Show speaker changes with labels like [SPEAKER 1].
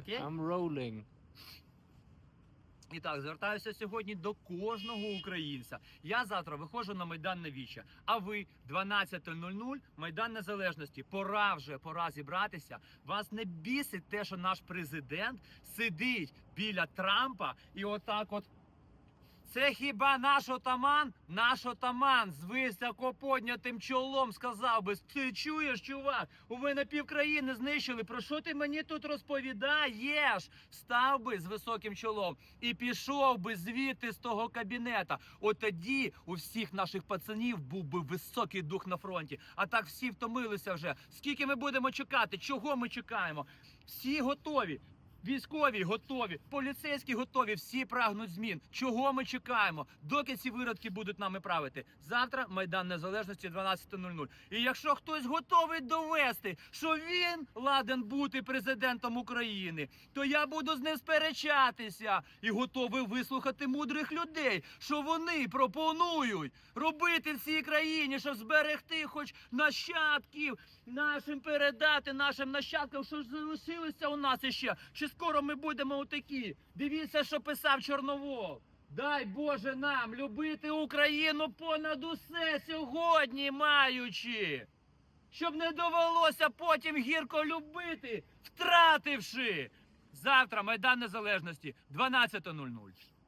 [SPEAKER 1] Окей?
[SPEAKER 2] I'm rolling.
[SPEAKER 1] І так, звертаюся сьогодні до кожного українця. Я завтра виходжу на Майдан Навіччя, а ви 12.00 Майдан Незалежності. Пора вже, пора зібратися. Вас не бісить те, що наш президент сидить біля Трампа і отак от. Це хіба наш отаман? Наш отаман з високоподнятим чолом сказав би: ти чуєш, чувак? У мене півкраїни знищили. Про що ти мені тут розповідаєш? Став би з високим чолом і пішов би звідти з того кабінета. От тоді у всіх наших пацанів був би високий дух на фронті. А так всі втомилися вже. Скільки ми будемо чекати? Чого ми чекаємо? Всі готові. Військові готові, поліцейські готові, всі прагнуть змін. Чого ми чекаємо? Доки ці виродки будуть нами правити? Завтра Майдан Незалежності 12.00. І якщо хтось готовий довести, що він ладен бути президентом України, то я буду з ним сперечатися і готовий вислухати мудрих людей, що вони пропонують робити в цій країні, щоб зберегти хоч нащадків нашим передати нашим нащадкам, що ж залишилося у нас іще. Чи скоро ми будемо отакі? Дивіться, що писав Чорновол. Дай Боже нам любити Україну понад усе сьогодні маючи. Щоб не довелося потім гірко любити, втративши. Завтра Майдан Незалежності 12.00.